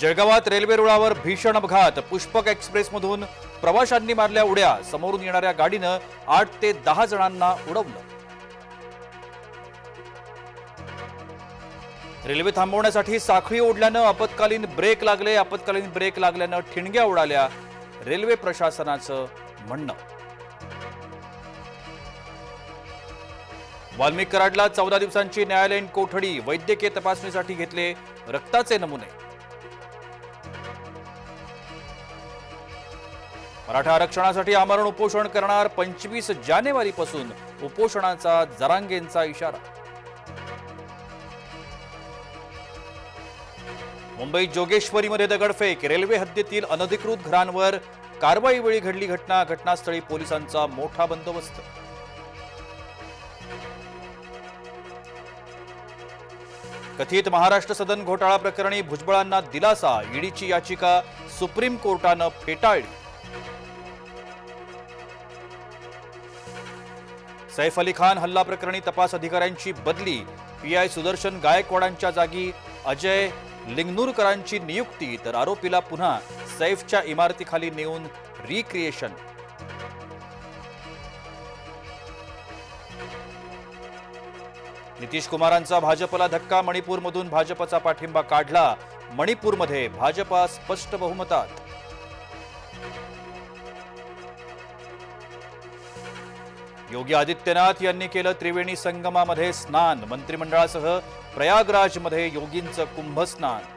जळगावात रेल्वे रुळावर भीषण अपघात. पुष्पक एक्सप्रेसमधून प्रवाशांनी मारल्या उड्या. समोरून येणाऱ्या गाडीनं आठ ते दहा जणांना उडवलं. रेल्वे थांबवण्यासाठी साखळी ओढल्यानं आपत्कालीन ब्रेक लागले. आपत्कालीन ब्रेक लागल्यानं ठिणग्या उडाल्या. रेल्वे प्रशासनाचं म्हणणं. वाल्मिक कराडला चौदा दिवसांची न्यायालयीन कोठडी वैद्यकीय तपासणीसाठी घेतले रक्ताचे नमुने. मराठा आरक्षणासाठी आमरण उपोषण करणार पंचवीस जानेवारीपासून उपोषणाचा जरांगेंचा इशारा. मुंबईत जोगेश्वरीमध्ये दगडफेक रेल्वे हद्दीतील अनधिकृत घरांवर कारवाई वेळी घडली घटना घटनास्थळी पोलिसांचा मोठा बंदोबस्त. कथित महाराष्ट्र सदन घोटाळा प्रकरणी भुजबळांना दिलासा ईडीची याचिका सुप्रीम कोर्टानं फेटाळली. सैफ अली खान हल्ला प्रकरणी तपास अधिकाऱ्यांची बदली. पीआय सुदर्शन गायकवाडांच्या जागी अजय लिंगनूरकरांची नियुक्ती तर आरोपीला पुन्हा सैफच्या इमारतीखाली नेऊन रिक्रिएशन नितीश कुमारांचा भाजपला धक्का मणिपूरमधून भाजपचा पाठिंबा काढला. मणिपूरमध्ये भाजपा स्पष्ट बहुमतात. योगी आदित्यनाथ यांनी केलं त्रिवेणी संगमामध्ये स्नान. मंत्रिमंडळासह प्रयागराजमध्ये योगींचं कुंभस्नान.